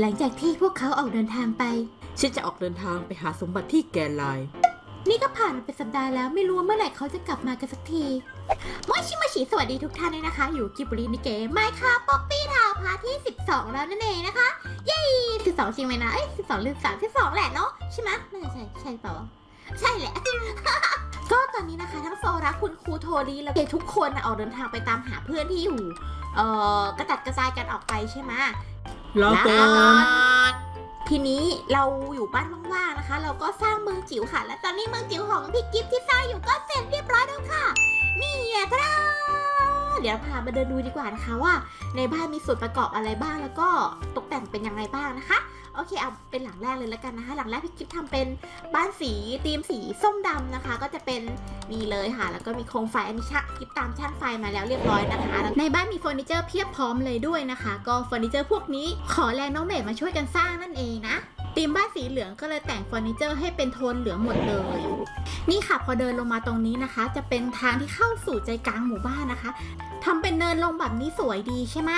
หลังจากที่พวกเขาออกเดินทางไป ฉันจะออกเดินทางไปหาสมบัติที่แกนไลน์นี่ก็ผ่านมาเป็นสัปดาห์แล้วไม่รู้ว่าเมื่อไหร่เขาจะกลับมากันสักทีมอชิมาชิสวัสดีทุกท่านเลยนะคะ อยู่กิบรีนิเกะไมค่ะป๊อปปี้ทาวพาร์ทที่ 12 แล้วนั่นเองนะคะ เย้12จริงไหมนะ เอ้ย12หรือ3 12แหละเนาะใช่ไหมน่าจะใช่ใช่เปล่าวะใช่แหละ ก็ตอนนี้นะคะ ทั้งโซรักคุณครูโทรีแล้วเด็กทุกคนน่ะออกเดินทางไปตามหาเพื่อนที่อยู่เอ่อกระจัดกระจายกันออกไปใช่ไหม รอก่อนทีนี้เราอยู่บ้านว่างๆนะคะ เราก็สร้างเมืองจิ๋วค่ะ และตอนนี้เมืองจิ๋วของพี่กิฟที่สร้างอยู่ก็เสร็จเรียบร้อยแล้วค่ะนี่อะครับ เดี๋ยวพามาเดินดูดีกว่านะคะว่า ในบ้านมีส่วนประกอบอะไรบ้างแล้วก็ตกแต่งเป็นยังไงบ้างนะคะ โอเคเอาเป็นหลังแรกเลยแล้วกันนะคะ หลังแรกพี่กิฟทำเป็นบ้านสีธีมสีส้มดำนะคะ ก็จะเป็นนี่เลยค่ะ แล้วก็มีโคมไฟอันนี้ชะกิฟตามช่างไฟมาแล้วเรียบร้อยนะคะ ในบ้านมีเฟอร์นิเจอร์เพียบพร้อมเลยด้วยนะคะ ก็เฟอร์นิเจอร์พวกนี้ขอแรงน้องเมดมาช่วยกันสร้างนั่นเองนะ ธีมบ้านสีเหลืองก็เลยแต่งเฟอร์นิเจอร์ให้เป็นโทนเหลืองหมดเลย นี่ค่ะพอเดินลงมาตรงนี้นะคะ จะเป็นทางที่เข้าสู่ใจกลางหมู่บ้านนะคะทำเป็นเนินลงแบบนี้สวยดีใช่ไหม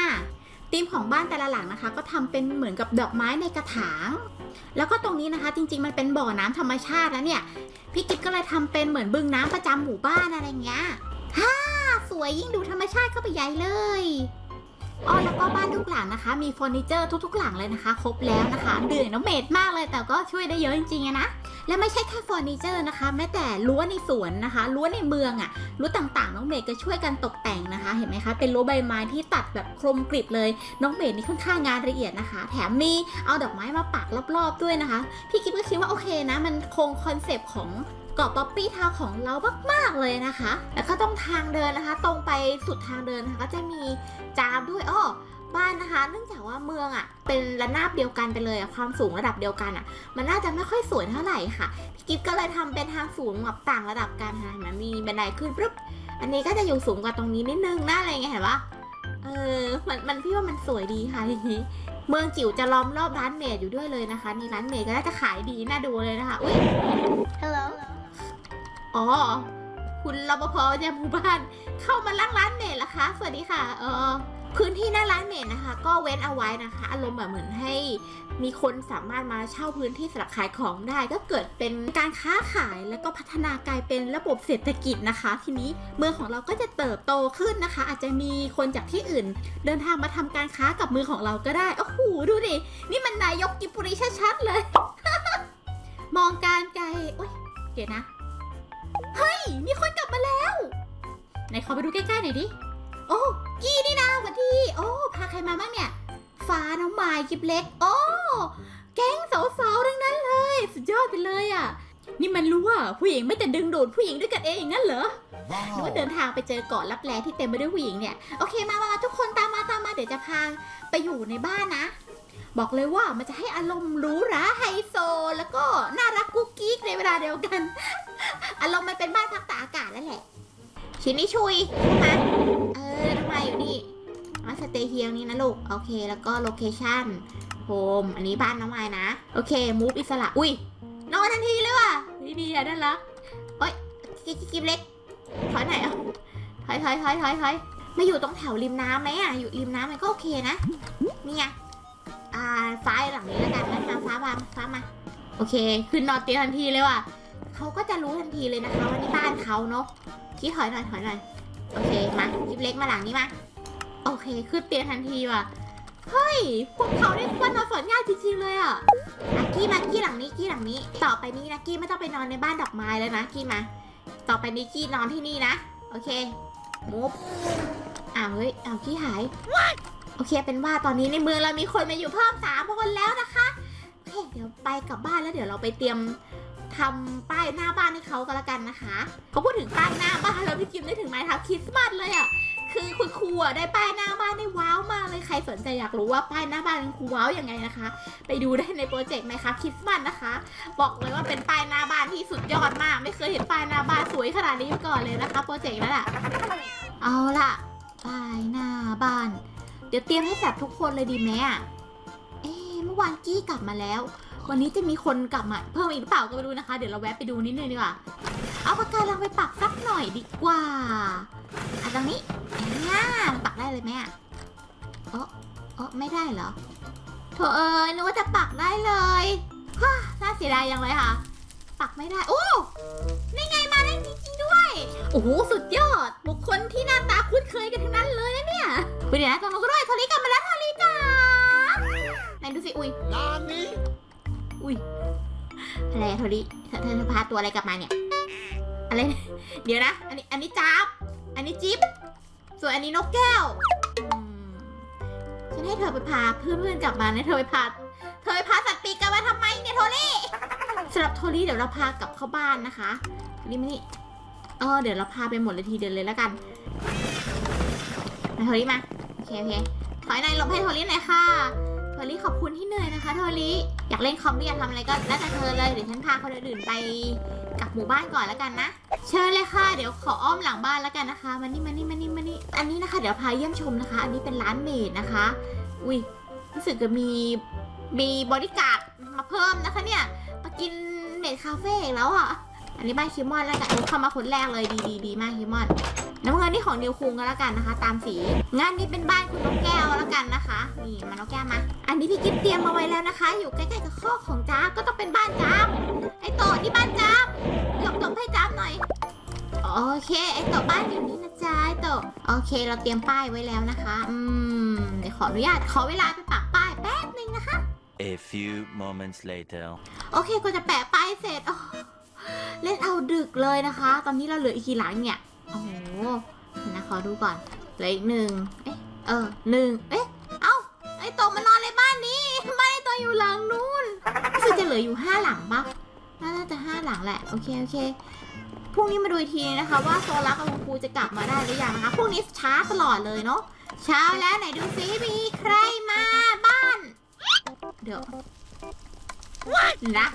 ธีมของบ้านแต่ละหลังนะคะ ก็ทำเป็นเหมือนกับดอกไม้ในกระถาง แล้วก็ตรงนี้นะคะ จริง ๆ มันเป็นบ่อน้ำธรรมชาติแล้วเนี่ยพี่กิ๊กก็เลยทำเป็นเหมือนบึงน้ำประจำหมู่บ้านอะไรเงี้ยฮ่าสวยยิ่งดูธรรมชาติเข้าไปใหญ่เลย อ๋อแล้วก็บ้านทุกหลังนะคะ มีเฟอร์นิเจอร์ทุกๆหลังเลยนะคะ ครบแล้วนะคะเหนื่อยน้องเมดมากเลย แต่ก็ช่วยได้เยอะจริงๆอะนะ และไม่ใช่แค่เฟอร์นิเจอร์นะคะ แม้แต่รั้วในสวนนะคะรั้วในเมืองอะรั้วต่างๆ น้องเมดก็ช่วยกันตกแต่งนะคะ เห็นไหมคะ เป็นรั้วใบไม้ที่ตัดแบบคมกริบเลย น้องเมดนี่ค่อนข้างงานละเอียดนะคะ แถมมีเอาดอกไม้มาปักรอบๆด้วยนะคะ พี่กิ๊บก็คิดว่าโอเคนะ มันคงคอนเซปต์ของ เกาะป๊อปปี้ทาวของเรามากๆเลยนะคะ แล้วก็ต้องทางเดินนะคะ ตรงไปสุดทางเดินนะคะก็จะมีจามด้วยอ้อบ้านนะคะ เนื่องจากว่าเมืองอะ่ะ เป็นระนาบเดียวกันไปเลยอะความสูงระดับเดียวกันอะ่ะ มันน่าจะไม่ค่อยสวยเท่าไหร่ค่ะพี่กิ๊บก็เลยทำเป็นทางสูงแบบต่างระดับกันค่ะเห็นไหมันมีบันไดขึ้นปุ๊บอันนี้ก็จะอยู่สูงกว่าตรงนี้นิดนึงนะอะไรเงี้ยเห็นปะเออมันมันพี่ว่ามันสวยดีค่ะทีนี้เมืองจิ๋วจะล้อมรอบร้านเมดอยู่ด้วยเลยนะคะนี่ร้านเมดก็น่าจะขายดีน่าดูเลยนะคะอุ้ย hello อ๋อ คุณรปภจากหมู่บ้าน เข้ามาล้างร้านเมดเหรอคะ สวัสดีค่ะ เออพื้นที่หน้าร้านเมดนะคะ ก็เว้นเอาไว้นะคะ อารมณ์แบบเหมือนให้มีคนสามารถมาเช่าพื้นที่สำหรับขายของได้ ก็เกิดเป็นการค้าขายแล้วก็พัฒนากลายเป็นระบบเศรษฐกิจนะคะ ทีนี้เมืองของเราก็จะเติบโตขึ้นนะคะ อาจจะมีคนจากที่อื่น เดินทางมาทำการค้ากับเมืองของเราก็ได้โอ้โหดูดินี่มันนายกกิบบุรีชัดๆเลย มองการไกลอุ้ยเดี๋ยวนะ ไหนขอไปดูใกล้ๆหน่อยดิ โอ้กี้นี่นะสวัสดีโอ้ พาใครมาบ้างเนี่ย ฟ้าน้องไม้กิบเล็ก โอ้ แก๊งสาวๆทั้งนั้นเลย สุดยอดไปเลยอะ นี่มันรู้ว่าผู้หญิงไม่แต่ดึงดูดผู้หญิงด้วยกันเองอย่างนั้นเหรอ หรือว่าเดินทางไปเจอเกาะลับแลที่เต็มไปด้วยผู้หญิงเนี่ย โอเคมามามาทุกคนตามมาตามมาเดี๋ยวจะพาไปอยู่ในบ้านนะ บอกเลยว่ามันจะให้อารมณ์หรูหราไฮโซ แล้วก็น่ารักกุ๊กกิ๊กในเวลาเดียวกัน อารมณ์มันเป็นบ้านพักตากอากาศนั่นแหละ ชินิชุยมาเออทำไมอยู่นี่มาสเตย์เฮียนี่นะลูก โอเค แล้วก็โลเคชั่นโฮมอันนี้บ้านน้องไม้นะ โอเค มูฟอิสระ อุ้ยนอนทันทีเลยว่ะนี่ดีอะน่ารักโอ๊ยกิ๊กกิ๊กเล็กถอยไหนอะถอยถอยถอยถอยถอยไม่อยู่ตรงแถวริมน้ำไหมอะ อยู่ริมน้ำมันก็โอเคนะนี่ไงอ่าฟ้าหลังนี้แล้วกันแล้วมาฟ้าวางฟ้ามา โอเค ขึ้นนอนเตียงทันทีเลยว่ะเขาก็จะรู้ทันทีเลยนะคะว่านี่บ้านเขาเนาะ กี้ถอยหน่อยถอยหน่อยโอเคมายิบเล็กมาหลังนี้มาโอเคขึ้นเตียงทันทีว่ะเฮ้ยพวกเขาได้วันนอนฝันง่ายจริงๆเลยอะกี้มากี้หลังนี้กี้หลังนี้ ต่อไปนี้นะกี้ไม่ต้องไปนอนในบ้านดอกไม้แล้วนะกี้มา ต่อไปนี้กี้นอนที่นี่นะโอเคมุฟอ้าวเฮ้ยอ้าวกี้หายโอเคเป็นว่าตอนนี้ในเมืองเรามีคนมาอยู่เพิ่มสามคนแล้วนะคะโอเคเดี๋ยวไปกลับบ้านแล้วเดี๋ยวเราไปเตรียม ทำป้ายหน้าบ้านให้เขากันละกันนะคะเขาพูดถึงป้ายหน้าบ้านแล้วพี่กิมได้ถึงไม้ทับคริสต์มาสเลยอะ่ะคือคุณครูอะได้ป้ายหน้าบ้านได้ว้าวมากเลยใครสนใจอยากรู้ว่าป้ายหน้าบ้านคุณครูว้าวยังไงนะคะ ไปดูได้ในโปรเจกต์ไหมคะคริสต์มาสนะคะ บอกเลยว่าเป็นป้ายหน้าบ้านที่สุดยอดมาก ไม่เคยเห็นป้ายหน้าบ้านสวยขนาดนี้มาก่อนเลยนะคะโปรเจกต์นั้นอะเอาล่ะป้ายหน้าบ้าน เดี๋ยวเตรียมให้แสบทุกคนเลยดีไหมอะเอ๊เมื่อวานกี้กลับมาแล้ว วันนี้จะมีคนกลับมาเพิ่มอีกหรือเปล่าก็ไม่รู้นะคะ เดี๋ยวเราแวะไปดูนิดนึงดีกว่า เอาปากกาลังไปปักสักหน่อยดีกว่าอะตรงนี้อ่าปักได้เลยไหมอะเออเออไม่ได้เหรอโถเอ้ยนึกว่าจะปักได้เลยฮ่าน่าเสียดายยังเลยค่ะ ปักไม่ได้ โอ้นี่ไงมาได้จริงๆด้วย โอ้โห สุดยอด บุคคลที่หน้าตาคุ้นเคยกันทั้งนั้นเลยนะเนี่ยคุยเดี๋ยวนะตรงนู้นก็ด้วยโทรลีกลับมาแล้วโทรลีจ้าไหนดูสิ อุ้ย Nani? อุ้ยอะไรอะโทรลีเธอเธอเธอพาตัวอะไรกลับมาเนี่ย อะไร เดี๋ยวนะ อันนี้ อันนี้จับอันนี้จิ๊บ ส่วนอันนี้นกแก้ว ฉันให้เธอไปพาเพื่อนๆกลับมานะเธอไปพา เธอไปพาสัตว์ปีกกลับมาทำไมเนี่ยโทลี่สำหรับโทลี่เดี๋ยวเราพากลับเข้าบ้านนะคะโทลี่มานี่เออเดี๋ยวเราพาไปหมดเลยทีเดียวเลยแล้วกันมาโทลี่มา โอเคโอเคถอยหน่อยหลบให้โทลี่หน่อยค่ะโทลี่ขอบคุณที่เหนื่อยนะคะโทลี่ อยากเล่นคอมหรือยากทำอะไรก็แล้วแต่เธอเลยเดี๋ยวฉันพาคนอื่นไปกลับหมู่บ้านก่อนแล้วกันนะ เชิญเลยค่ะ เดี๋ยวขออ้อมหลังบ้านแล้วกันนะคะมานี่มานี่มานี่มานี่อันนี้นะคะ เดี๋ยวพาเยี่ยมชมนะคะ อันนี้เป็นร้านเมดนะคะ อุ้ยรู้สึกจะมีมีบริการมาเพิ่มนะคะเนี่ยมากินเมดคาเฟ่แล้วอะอันนี้บ้านคิมมอนแล้วกันเออเข้ามาคนแรกเลยดีดีดีมากคิมมอน น้ำเงินนี่ของนิวคุงก็แล้วกันนะคะ ตามสี งานนี้เป็นบ้านคุณนกแก้วแล้วกันนะคะ นี่มานกแก้วมา อันนี้พี่กิ๊บเตรียมมาไว้แล้วนะคะ อยู่ใกล้ๆกับข้อกของจ้าบก็ต้องเป็นบ้านจ้าบไอโตะนี่บ้านจ้าบหลบหลบให้จ้าบหน่อย โอเค ไอโตะบ้านอยู่นี่นะจ๊ะไอโตะโอเค เราเตรียมป้ายไว้แล้วนะคะ อืมเดี๋ยวขออนุญาตขอเวลาไปปักป้ายแป๊บนึงนะคะ A few moments later. โอเคก็จะแปะป้ายเสร็จโอ้เล่นเอาดึกเลยนะคะ ตอนนี้เราเหลืออีกกี่หลังเนี่ยโอ้โหเดี๋ยว นะขอดูก่อนเหลืออีกหนึ่งเอ๊ะเออหนึ่งเอ๊ะเอ้าไอโตมานนอนในบ้านนี้บ้านไอโตอยู่หลังนู้นรู้สึกจะเหลืออยู่ห้าหลังปะน่าจะห้าหลังแหละโอเคโอเคพรุ่งนี้มาดูอีกทีนะคะ ว่าโซลักกับคุณครูจะกลับมาได้หรือยังนะคะพรุ่งนี้ช้าตลอดเลยเนาะเช้าแล้วไหนดูซิมีใครมาบ้าน เดี๋ยวนะ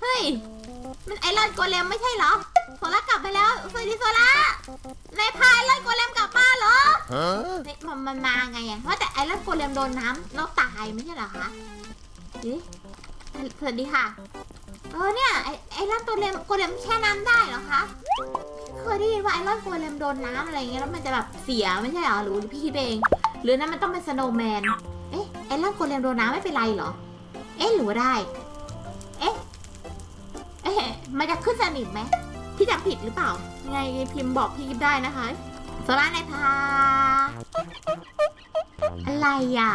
เฮ้ยมันไอรอนโกเลมไม่ใช่เหรอ ล่ากลับไปแล้วสวัสดีโซล่านายพาไอรอนโกเลมกลับบ้านเหรอ Huh? เฮ้ยมันมันมาไงอะว่าแต่ไอรอนโกเลมโดนน้ำแล้วตายไม่ใช่เหรอคะเอ๊ะสวัสดีค่ะ เออเนี่ยไอไอรอนโกเลมโกเลมแช่น้ำได้เหรอคะเคยได้ยินว่าไอรอนโกเลมโดนน้ำอะไรอย่างเงี้ยแล้วมันจะแบบเสียไม่ใช่เหรอหรือพี่คิดเองหรือนั่นมันต้องเป็นสโนว์แมนเอ๊ะไอรอนโกเลมโดนน้ำไม่เป็นไรเหรอ เอ๊ะหรือว่าได้ เอ๊ะเอ๊ะมันจะขึ้นสนิมไหม พี่จำผิดหรือเปล่า ไงพิมพ์บอกพี่กิฟได้นะคะโซล่านายพา อะไรอะ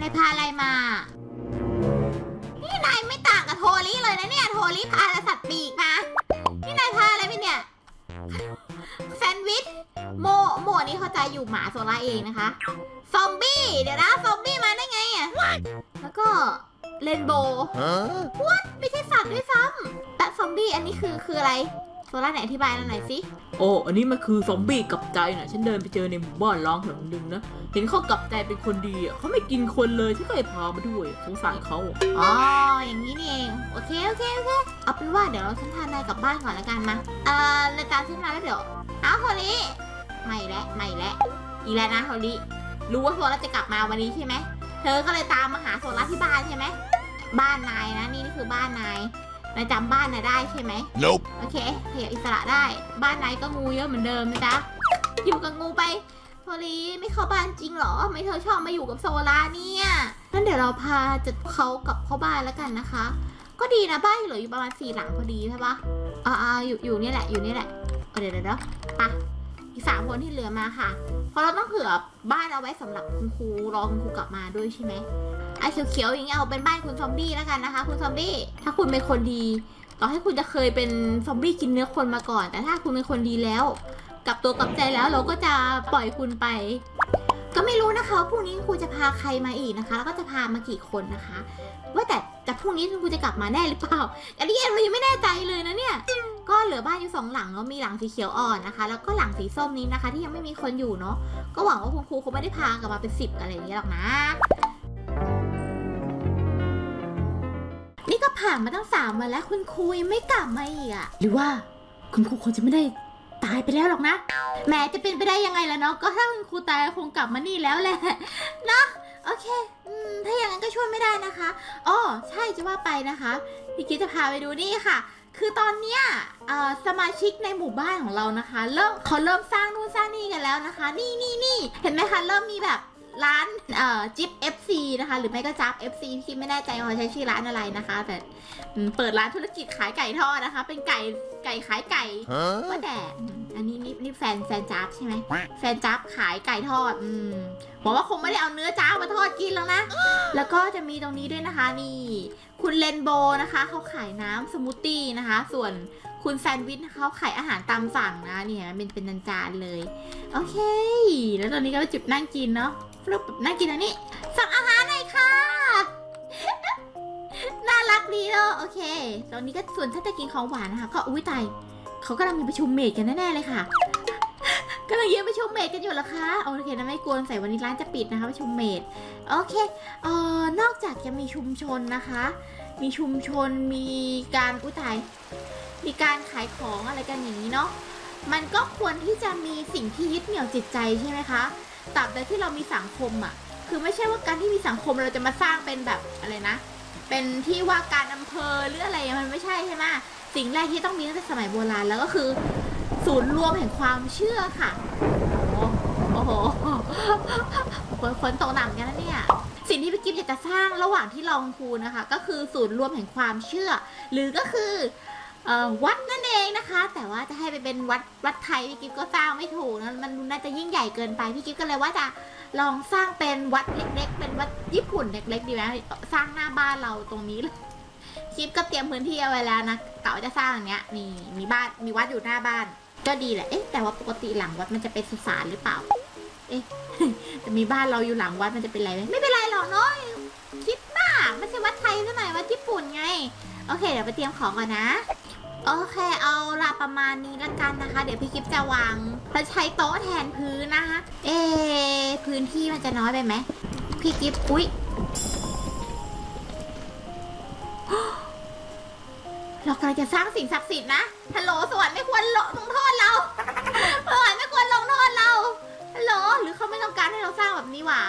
นายพาอะไรมา นี่นายไม่ต่างกับโทลี่เลยนะเนี่ยโทลี่พาแต่สัตว์ปีกมา นี่นายพาอะไรไปเนี่ย แซนด์วิช โมโมนี่เขาใจอยู่หมาโซล่าเองนะคะ ซอมบี้ เดี๋ยวนะ ซอมบี้มาได้ไงอะ แล้วก็ เรนโบว์ Huh? ไม่ใช่สัตว์ด้วยซ้ำแต่ซอมบี้อันนี้คือคืออะไรโซล่าไหนอธิบายเราหน่อยสิโอ้อันนี้มันคือซอมบี้กลับใจนะฉันเดินไปเจอในหมู่บ้านร้างแถวนึงนะ เห็นเขากลับใจเป็นคนดีอะเขาไม่กินคนเลยฉันก็เลยพามาด้วยสงสารเขาอ๋ออย่างนี้นี่เองโอเคโอเคโอเคเอาเป็นว่าเดี๋ยวฉันพานายกลับบ้านก่อนละกันมาเอ่อรายการฉันมาแล้วเดี๋ยวอ้าวโทลิไม่แล้วไม่แล้วอีกแล้วนะโทลิรู้ว่าโซล่าจะกลับมาวันนี้ใช่ไหม เธอก็เลยตามมาหาโซล่าที่บ้านใช่ไหม บ้านนายนะนี่นี่คือบ้านนายนายจำบ้านนายได้ใช่ไหม Nope. โอเคขยับอิสระได้ บ้านไหนก็งูเยอะเหมือนเดิมนะจ๊ะ อยู่กับงูไปโทรีไม่เข้าบ้านจริงเหรอ ไม่เธอชอบมาอยู่กับโซลาเนี่ยงั้นเดี๋ยวเราพาจะเขากลับเข้าบ้านแล้วกันนะคะ ก็ดีนะบ้านเหลืออยู่ประมาณสี่หลังพอดีใช่ปะอ่าๆอยู่อยู่เนี่ยแหละอยู่เนี่ยแหละเอาเดี๋ยวเดี๋ยวเดี๋ยวไปอีกสามคนที่เหลือมาค่ะ เพราะเราต้องเผื่อบ้านเอาไว้สำหรับคุณครูรอคุณครูกลับมาด้วยใช่ไหมไอ้เขียวๆอย่างเงี้ยเอาเป็นบ้านคุณซอมบี้แล้วกันนะคะ คุณซอมบี้ถ้าคุณเป็นคนดี ต่อให้คุณจะเคยเป็นซอมบี้กินเนื้อคนมาก่อน แต่ถ้าคุณเป็นคนดีแล้วกลับตัวกลับใจแล้วเราก็จะปล่อยคุณไป ก็ไม่รู้นะคะว่าพรุ่งนี้ครูจะพาใครมาอีกนะคะ แล้วก็จะพามากี่คนนะคะ ว่าแต่ แต่พรุ่งนี้คุณครูจะกลับมาแน่หรือเปล่าอันนี้เรายังไม่แน่ใจเลยนะเนี่ย ก็เหลือบ้านอยู่สองหลังเนาะมีหลังสีเขียวอ่อนนะคะ แล้วก็หลังสีส้มนี้นะคะ ที่ยังไม่มีคนอยู่เนาะก็หวังว่าคุณครูคงไม่ได้พากลับมาเป็นสิบอะไรอย่างเงี้ยหรอกนะนี่ก็ผ่านมาตั้งสามวันแล้วคุณครูยังไม่กลับมาอีกอะหรือว่าคุณครูคงจะไม่ได้ตายไปแล้วหรอกนะแหมจะเป็นไปได้ยังไงล่ะเนาะก็ถ้าคุณครูตายคงกลับมานี่แล้วแหละนะ ช่วยไม่ได้นะคะอ๋อใช่จะว่าไปนะคะพี่กิ๊กจะพาไปดูนี่ค่ะ คือตอนเนี้ยสมาชิกในหมู่บ้านของเรานะคะ เริ่มเขาเริ่มสร้างนู่นสร้างนี่กันแล้วนะคะ นี่นี่นี่เห็นไหมคะเริ่มมีแบบ ร้านเอ่อจิ๊บ FC นะคะ หรือไม่ก็จับ FC ที่ไม่แน่ใจว่าใช้ชื่อร้านอะไรนะคะ แต่อืมเปิดร้านธุรกิจขายไก่ทอดนะคะ เป็นไก่ไก่ขายไก่ก็ Huh? แต่อืมอันนี้นี่นี่แฟนแฟนจับใช่ไหมแฟนจับขายไก่ทอดอืมบอกว่าคงไม่ได้เอาเนื้อจ้าบมาทอดกินแล้วนะ แล้วก็จะมีตรงนี้ด้วยนะคะนี่คุณเลนโบนะคะเขาขายน้ำสมูทตี้นะคะ ส่วนคุณแซนด์วิชนะคะเขาขายอาหารตามสั่งนะเนี่ยเป็นเป็นจานๆเลย โอเค แล้วตอนนี้ก็จุดนั่งกินเนาะ ฟลุปแบบนั่งกินอันนี้สั่งอาหารหน่อยค่ะ น่ารักดีเนาะโอเค ตอนนี้ก็ส่วนถ้าจะกินของหวานนะคะ ก็อุ้ยตายเขากำลังมีประชุมเมดกันแน่ๆเลยค่ะกำลังยืนประชุมเมดกันอยู่เหรอคะโอเคนะไม่กวนใส่วันนี้ร้านจะปิดนะคะประชุมเมดโอเคเอ่อนอกจากจะมีชุมชนนะคะ มีชุมชนมีการอุ้ยตายมีการขายของอะไรกันอย่างนี้เนาะมันก็ควรที่จะมีสิ่งที่ยึดเหนี่ยวจิตใจใช่ไหมคะ ตราบใดที่เรามีสังคมอะ คือไม่ใช่ว่าการที่มีสังคมเราจะมาสร้างเป็นแบบอะไรนะ เป็นที่ว่าการอำเภอหรืออะไรมันไม่ใช่ใช่ไหมสิ่งแรกที่ต้องมีตั้งแต่สมัยโบราณแล้วก็คือ ศูนย์รวมแห่งความเชื่อค่ะ โอ้โหฝนตกหนักเนกันนะเนี่ย สิ่งที่พี่กิฟต์อยากจะสร้างระหว่างที่ลองคูนะคะ ก็คือศูนย์รวมแห่งความเชื่อ หรือก็คือ วัดนั่นเองนะคะ แต่ว่าจะให้ไปเป็นวัดวัดไทยพี่กิฟก็สร้างไม่ถูกนะมันน่าจะยิ่งใหญ่เกินไปพี่กิฟก็เลยว่าจะลองสร้างเป็นวัดเล็ก ๆ เป็นวัดญี่ปุ่นเล็กๆดีไหมสร้างหน้าบ้านเราตรงนี้เลยกิฟก็เตรียมพื้นที่เอาไว้แล้วนะเกะว่าจะสร้างเนี้ยมีมีบ้านมีวัดอยู่หน้าบ้าน ก็ดีแหละเอ๊ะแต่ว่าปกติหลังวัดมันจะเป็นสุสานหรือเปล่า เอ๊ะแต่มีบ้านเราอยู่หลังวัดมันจะเป็นไรไหมไม่เป็นไรหรอกเนาะคิดมากไม่ใช่วัดไทยซะหน่อยวัดญี่ปุ่นไงโอเค เดี๋ยวไปเตรียมของก่อนนะ โอเคเอาละประมาณนี้ละกันนะคะ เดี๋ยวพี่กิฟจะวางแล้วใช้โต๊ะแทนพื้นนะคะ เอพื้นที่มันจะน้อยไปไหมพี่กิฟอุ๊ยเรากำลังจะสร้างสิ่งศักดิ์สิทธิ์นะฮัลโหลสวรรค์ไม่ควรลงโทษเราสวรรค์ไม่ควรลงโทษเราฮัลโหลหรือเขาไม่ต้องการให้เราสร้างแบบนี้วะ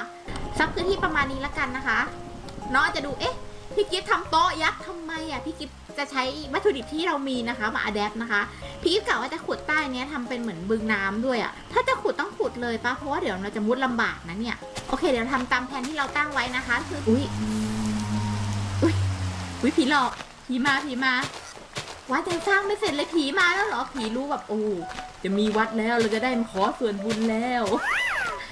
ซับพื้นที่ประมาณนี้ละกันนะคะน้องจจะดูเอ๊ะพี่กิฟทำโต๊ะยักษ์ทำไมอะพี่กิฟ จะใช้วัตถุดิบที่เรามีนะคะมาอัดแอปนะคะพี่กิฟกะว่าจะขุดใต้นี้ยทำเป็นเหมือนบึงน้ำด้วยอะถ้าจะขุดต้องขุดเลยปะเพราะว่าเดี๋ยวเราจะมุดลำบากนะเนี่ยโอเคเดี๋ยวทำตามแผนที่เราตั้งไว้นะคะคืออุ้ยอุ้ยอุ้ยผีหลอกผีมาผีมาวัดยังสร้างไม่เสร็จเลยผีมาแล้วเหรอผีรู้แบบโอ้จะมีวัดแล้วเราจะได้มาขอส่วนบุญแล้ว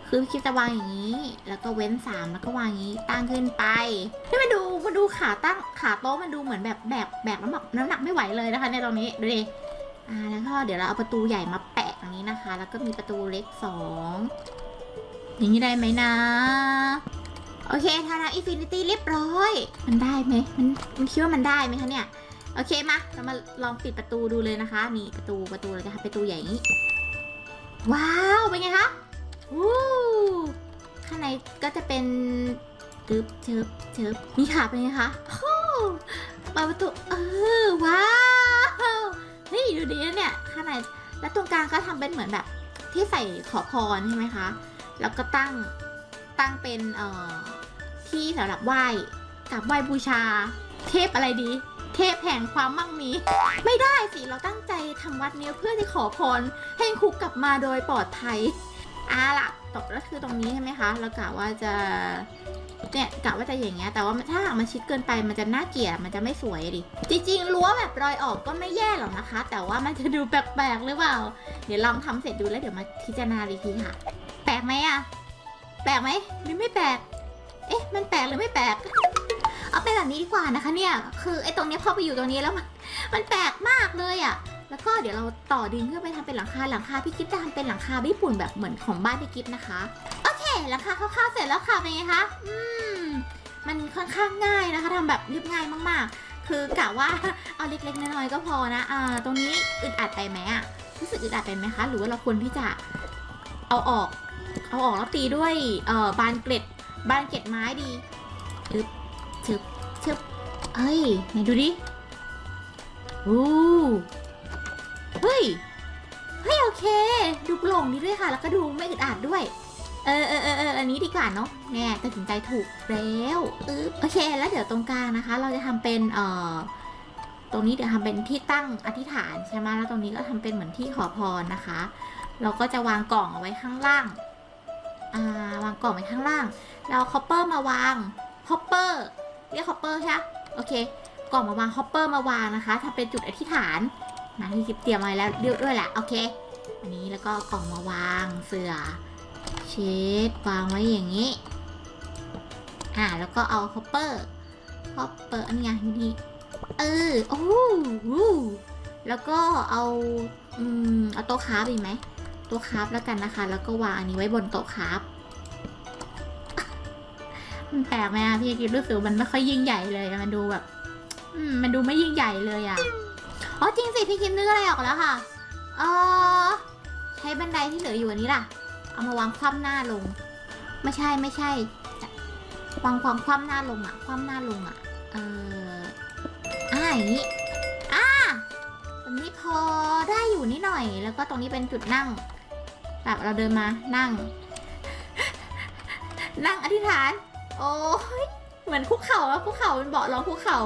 คือคิดจะวางอย่างนี้ แล้วก็เว้นสามแล้วก็วางอย่างนี้ตั้งขึ้นไปนี่มาดู มาดูขาตั้งขาโต๊ะมันดูเหมือนแบบแบกแบกน้ำหนักน้ำหนักไม่ไหวเลยนะคะ ในตรงนี้ดูดิอ่าแล้วก็เดี๋ยวเราเอาประตูใหญ่มาแปะตรงนี้นะคะ แล้วก็มีประตูเล็กสองอย่างนี้ได้ไหมนะ โอเคทาราอินฟินิตี้เรียบร้อย มันได้ไหมมันมันคิดว่ามันได้ไหมคะเนี่ยโอเคมาเรามาลองปิดประตูดูเลยนะคะ นี่ประตูประตูเราจะทำประตูใหญ่นี้ว้าวเป็นไงคะวู้ข้างในก็จะเป็น ตึบเชิบเชิบนี่ค่ะเป็นไงคะโอ้เปิดประตูเออว้าวนี่ดูดีนะเนี่ยข้างในแล้วตรงกลางก็ทำเป็นเหมือนแบบ ที่ใส่ขอพรใช่ไหมคะ แล้วก็ตั้งตั้งเป็นเอ่อที่สำหรับไหว้กราบไหว้บูชา เทพอะไรดี เทพแห่งความมั่งมี ไม่ได้สิเราตั้งใจทำวัดเนี้ยเพื่อจะขอพรให้คุกกลับมาโดยปลอดภัยอะล่ะตกแล้วคือตรงนี้ใช่ไหมคะเรากะว่าจะ เนี่ยกะว่าจะอย่างเงี้ยแต่ว่าถ้าหากมันชิดเกินไปมันจะน่าเกลียดมันจะไม่สวยดิจริงๆรั้วแบบรอยออกก็ไม่แย่หรอกนะคะ แต่ว่ามันจะดูแปลกๆหรือเปล่า เดี๋ยวลองทำเสร็จดูแล้วเดี๋ยวมาพิจารณาอีกทีค่ะ แปลกไหมอะแปลกไหมหรือไม่แปลก เอ๊ะ มันแปลกหรือไม่แปลกเอาเป็นแบบนี้ดีกว่านะคะเนี่ย คือไอ้ตรงนี้พอไปอยู่ตรงนี้แล้วมันมันแปลกมากเลยอะแล้วก็เดี๋ยวเราต่อดินเพื่อไปทำเป็นหลังคาหลังคาพี่กิฟจะทำเป็นหลังคาญี่ปุ่นแบบเหมือนของบ้านพี่กิฟนะคะ โอเคหลังคาคร่าวๆเสร็จแล้วค่ะเป็นไงคะอืมมันค่อนข้างง่ายนะคะทำแบบเรียบง่ายมากๆ คือกะว่าเอาเล็กๆน้อยๆก็พอนะอ่าตรงนี้อึดอัดไปไหมอะรู้สึกอึดอัดไปไหมคะ หรือว่าเราควรที่จะเอาออก เอาออกแล้วตีด้วยเอ่อบานเกล็ดบานเกล็ดไม้ดีอึบชึบชึบเฮ้ยไหนดูดิโอ้เฮ้ยเฮ้ยโอเค ดูโปร่งดีด้วยค่ะ แล้วก็ดูไม่อึดอัดด้วย เออเออเออเอออันนี้ดีกว่าเนาะแน่ตัดสินใจถูกแล้วอึบโอเค แล้วเดี๋ยวตรงกลางนะคะ เราจะทำเป็นเอ่อตรงนี้เดี๋ยวทำเป็นที่ตั้งอธิษฐานใช่ไหมแล้วตรงนี้ก็ทำเป็นเหมือนที่ขอพรนะคะ เราก็จะวางกล่องเอาไว้ข้างล่างอ่าวางกล่องไว้ข้างล่างแล้วคอปเปอร์มาวางฮอปเปอร์เรียกฮอปเปอร์ใช่ไหมโอเค กล่องมาวางฮอปเปอร์มาวางนะคะถ้าเป็นจุดอธิษฐานนะที่กิบเตรียมไว้แล้วเรียบด้วยแหละโอเคอันนี้แล้วก็กล่องมาวางเสือ เชดวางไว้อย่างนี้ อ่าแล้วก็เอาฮอปเปอร์ฮอปเปอร์อันนี้ไงนี่เออโอ้โหแล้วก็เอาอืมเอาโต๊ะคราฟอีกไหมโต๊ะคราฟแล้วกันนะคะ แล้วก็วางอันนี้ไว้บนโต๊ะคราฟมันแปลกไหมอะพี่กิฟรู้สึกมันไม่ค่อยยิ่งใหญ่เลยมันดูแบบอืมมันดูไม่ยิ่งใหญ่เลยอะอ๋อจริงสิพี่คิมนึกอะไรออกแล้วค่ะเออใช้บันไดที่เหลืออยู่อันนี้ล่ะ เอามาวางคว่ำหน้าลง ไม่ใช่ไม่ใช่วางความคว่ำหน้าลงอะคว่ำหน้าลงอะเอออ่าอย่างนี้อ่าตรงนี้พอได้อยู่นิดหน่อย แล้วก็ตรงนี้เป็นจุดนั่งแบบเราเดินมานั่ง นั่งอธิษฐาน โอ้ยเหมือนคุกเข่าอะคุกเข่าเป็นเบาะรองคุกเข่า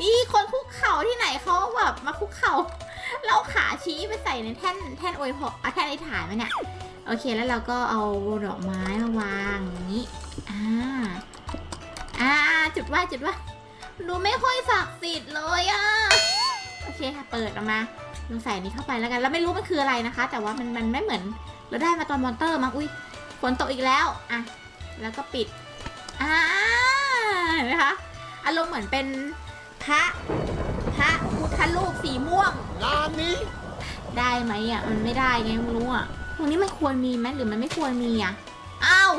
นี่คนคุกเข่าที่ไหนเขาแบบมาคุกเข่าเราขาชี้ไปใส่ในแท่นแท่นอวยพรเอาแท่นอธิษฐานไหมเนี่ย โอเคแล้วเราก็เอาดอกไม้มาวางอย่างนี้อ่าอ่าจุดไหว่าจุดไหว่าดูไม่ค่อยศักดิ์สิทธิ์เลยอะโอเคค่ะเปิดออกมาลองใส่อันนี้เข้าไปแล้วกันแล้วไม่รู้มันคืออะไรนะคะ แต่ว่ามันมันไม่เหมือน เราได้มาตอนมอนเตอร์มั้งอุ้ยฝนตกอีกแล้วอะแล้วก็ปิดอ่าเห็นไหมคะอารมณ์เหมือนเป็นพระพระพุทธรูปสีม่วงงานนี้ ได้ไหมอะมันไม่ได้ไงไม่รู้อะ ตรงนี้มันควรมีไหมหรือมันไม่ควรมีอะอ้าว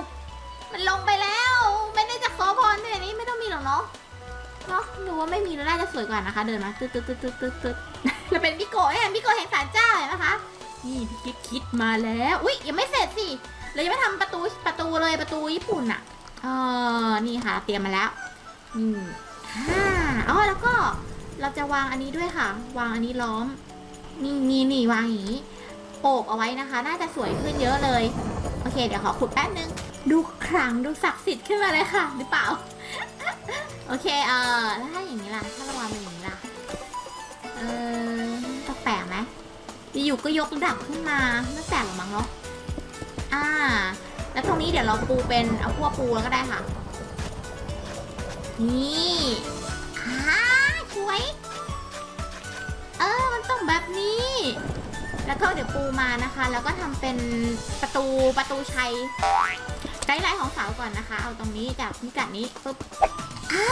มันลงไปแล้ว ไม่ได้จะขอพรด้วยอันนี้ไม่ต้องมีหรอกเนาะเนาะหนูว่าไม่มีแล้วน่าจะสวยกว่านะคะ เดินมาตึ๊ดตึ๊ดตึ๊ดตึ๊ดตึ๊ดตึ๊ดเราเป็นพี่โกะเนี่ยพี่โกะแห่งศาลเจ้าเห็นไหมคะนี่พี่คิดคิดมาแล้วอุ้ยยังไม่เสร็จสิเรายังไม่ทำประตูประตูเลยประตูญี่ปุ่นอะเออนี่ค่ะ เตรียมมาแล้วอืมอ่าอ๋อแล้วก็เราจะวางอันนี้ด้วยค่ะ วางอันนี้ล้อม นี่นี่นี่วางอย่างนี้ บเอาไว้นะคะ น่าจะสวยขึ้นเยอะเลย โอเค เดี๋ยวขอขุดแป๊บนึง ดูขลังดูศักดิ์สิทธิ์ขึ้นมาเลยค่ะ หรือเปล่า โอเค เออแล้วถ้าอย่างนี้ล่ะ ถ้าเราวางเป็นอย่างนี้ล่ะ เออแปลกไหมอยู่ก็ยกระดับขึ้นมาไม่แปลกหรอกมั้งเนาะ อ่า แล้วตรงนี้เดี๋ยวเราปูเป็นเอาพวกปูแล้วก็ได้ค่ะ นี่อ่าสวย เออ มันต้องแบบนี้ แล้วก็เดี๋ยวปูมานะคะ แล้วก็ทำเป็นประตูประตูชัยไกด์ไลน์ของสาวก่อนนะคะ เอาตรงนี้จากพิกัดนี้ปุ๊บอ่า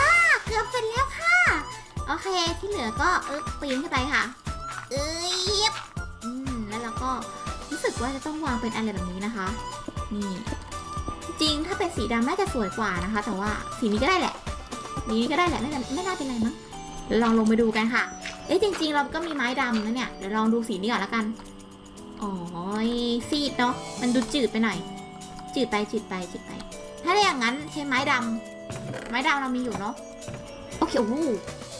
เกือบเสร็จแล้วค่ะ โอเคที่เหลือก็เออปีนขึ้นไปค่ะ เอ้ยบอืมแล้วเราก็รู้สึกว่าจะต้องวางเป็นอะไรแบบนี้นะคะ นี่ จริงถ้าเป็นสีดำน่าจะสวยกว่านะคะ แต่ว่าสีนี้ก็ได้แหละนี้ก็ได้แหละไม่ไม่น่าเป็นไรมั้งลองลงไปดูกันค่ะ เอ๊ะจริง ๆ เราก็มีไม้ดำนะเนี่ย เดี๋ยวลองดูสีนี้ก่อนละกัน อ๋อซีดเนาะ มันดูจืดไปหน่อย จืดไปจืดไปจืดไป ถ้าได้อย่างนั้นใช้ไม้ดำ ไม้ดำเรามีอยู่เนาะ โอเค โอ้โห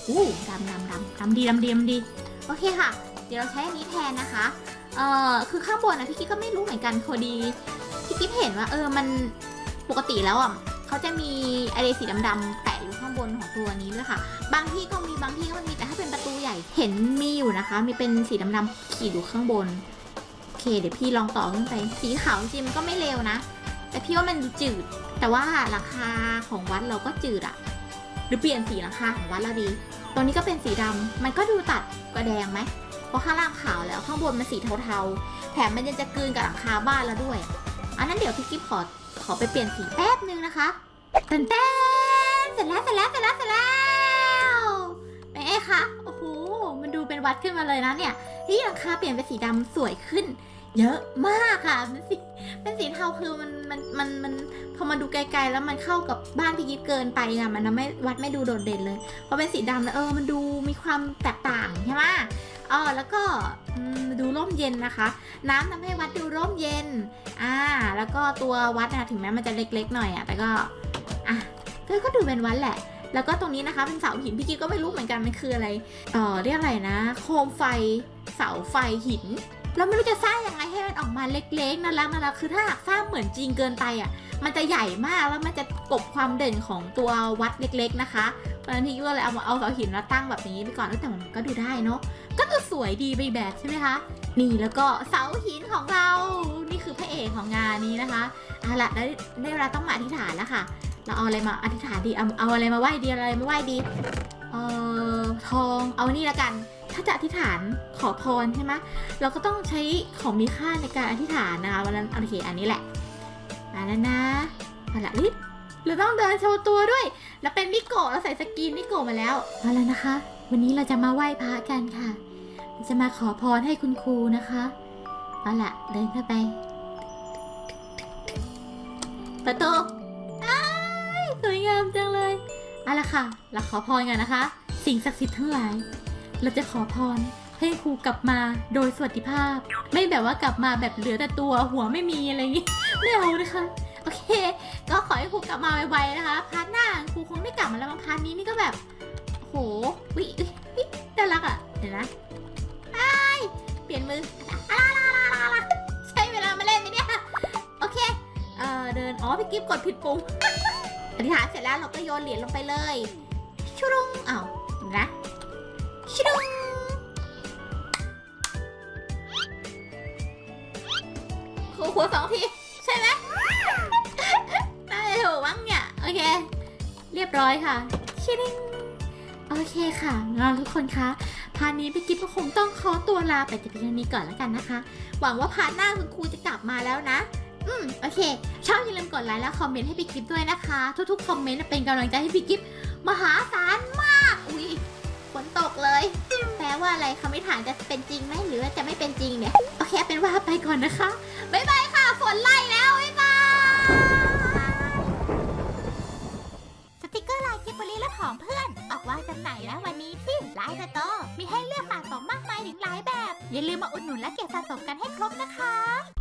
โอ้ดำดำดำดำดีดำดีดำดี โอเคค่ะ เดี๋ยวเราใช้อันนี้แทนนะคะ เอ่อ คือข้างบนนะพี่กิ๊กก็ไม่รู้เหมือนกันพอดี พี่กิ๊กเห็นว่าเออ มันปกติแล้วอะเขาจะมีอะไรสีดำๆแปะ บนของตัวนี้ด้วยค่ะ บางที่ก็มีบางที่ก็ไม่มีแต่ถ้าเป็นประตูใหญ่เห็นมีอยู่นะคะ มีเป็นสีดำๆขีดอยู่ข้างบนโอเค เดี๋ยวพี่ลองต่อขึ้นไปสีขาวจริงมันก็ไม่เลวนะ แต่พี่ว่ามันจืด แต่ว่าหลังคาของวัดเราก็จืดอะหรือเปลี่ยนสีหลังคาของวัดเราดีตรงนี้ก็เป็นสีดำมันก็ดูตัดกระแดงไหมเพราะข้างล่างขาวแล้วข้างบนมันสีเทาๆ แถมมันยังจะกลืนกับหลังคาบ้านแล้วด้วย อันนั้นเดี๋ยวพี่กิ๊ฟขอขอไปเปลี่ยนสีแป๊บนึงนะคะเต้นเต้น เสร็จแล้วเสร็จแล้วเสร็จแล้วเสร็จแล้วเป็นไงคะโอ้โหมันดูเป็นวัดขึ้นมาเลยนะเนี่ยที่หลังคาเปลี่ยนเป็นสีดำสวยขึ้น เยอะมากค่ะเป็นสีเป็นสีเทาคือมันมันมันมันพอมาดูไกลๆแล้วมันเข้ากับบ้านพี่กิ๊ฟเกินไปอะมันทำให้วัดไม่ดูโดดเด่นเลยพอเป็นสีดำเออมันดูมีความแตกต่างใช่ไหมอ๋อแล้วก็ดูร่มเย็นนะคะ น้ำทำให้วัดดูร่มเย็นอ่าแล้วก็ตัววัดนะถึงแม้มันจะเล็กๆหน่อยอะแต่ก็อะ ก็ก็ดูเป็นวัดแหละ แล้วก็ตรงนี้นะคะเป็นเสาหินพี่กิ๊กก็ไม่รู้เหมือนกันมันคืออะไรเอ่อเรียกอะไรนะ โคมไฟเสาไฟหินแล้วไม่รู้จะสร้างยังไงให้มันออกมาเล็กๆน่ารักน่ารักคือถ้าหากสร้างเหมือนจริงเกินไปอะ มันจะใหญ่มากแล้วมันจะกบความเด่นของตัววัดเล็กๆนะคะเพราะฉะนั้นพี่ก็เลยเอามาเอาเสาหินมาตั้งแบบนี้ไปก่อนเออแต่มันก็ดูได้เนาะก็ดูสวยดีไปแบบใช่ไหมคะนี่แล้วก็เสาหินของเรานี่คือพระเอกของงานนี้นะคะเอาละได้ได้เวลาต้องมาอธิษฐานแล้วค่ะ เราเอาอะไรมาอธิษฐานดีเอาเอาอะไรมาไหว้ดีอะไรมาไหว้ดีเอ่อทองเอานี่ละกัน ถ้าจะอธิษฐานขอพรใช่ไหมเราก็ต้องใช้ของมีค่าในการอธิษฐานนะคะวันนั้นโอเคอันนี้แหละมาแล้วนะเอาละลิศเราต้องเดินโชว์ตัวด้วย แล้วเป็นนิโกะเราใส่สกินนิโกะมาแล้วเอาแล้วนะคะ วันนี้เราจะมาไหว้พระกันค่ะ จะมาขอพรให้คุณครูนะคะเอาละเดินเข้าไปประตู วยงามจังเลยเอาละค่ะเราขอพรกันนะคะ สิ่งศักดิ์สิทธิ์ทั้งหลาย เราจะขอพรให้ครูกลับมาโดยสวัสดิภาพ ไม่แบบว่ากลับมาแบบเหลือแต่ตัวหัวไม่มีอะไรอย่างงี้ไม่เอานะคะ โอเค ก็ขอให้ครูกลับมาไวๆนะคะพาร์ทหน้าครูคงไม่กลับมาแล้วมั้งพาร์ทนี้นี่ก็แบบโหวิวิน่ารักอะเดี๋ยวนะไอเปลี่ยนมืออะลาลาลาลาใช้เวลามาเล่นไหมเนี่ยโอเคเอ่อเดินอ๋อพี่กิฟกดผิดปุ่ม อธิษฐานเสร็จแล้วเราก็โยนเหรียญลงไปเลยชุรุงอ้าวเห็นนะชุรุงครูหัวสองที ใช่ไหมน่าจะถูกมั้งเนี่ย โอเค เรียบร้อยค่ะชิริงโอเคค่ะงั้นทุกคนคะพาร์ทนี้พี่กิ๊บก็คงต้องขอตัวลาไปแต่เพียงนี้ก่อนแล้วกันนะคะ หวังว่าพาร์ทหน้าคุณครูจะกลับมาแล้วนะ อืมโอเค ชอบอย่าลืมกดไลค์และคอมเมนต์ให้พี่กิ๊บด้วยนะคะ ทุกๆคอมเมนต์เป็นกำลังใจให้พี่กิ๊บมหาศาลมาก อุ้ยฝนตกเลย แปลว่าอะไรคำไม่ถามจะเป็นจริงไหมหรือว่าจะไม่เป็นจริงเนี่ย โอเคเป็นว่าไปก่อนนะคะบ๊ายบายค่ะฝนไล่แล้วบ๊ายบายสติกเกอร์ลายกิบบลีและของเพื่อน ออกวางจำหน่ายแล้ววันนี้ที่ไลน์สโตร์มีให้เลือกสะสมมากมายถึงหลายแบบ อย่าลืมมาอุดหนุนและเก็บสะสมกันให้ครบนะคะ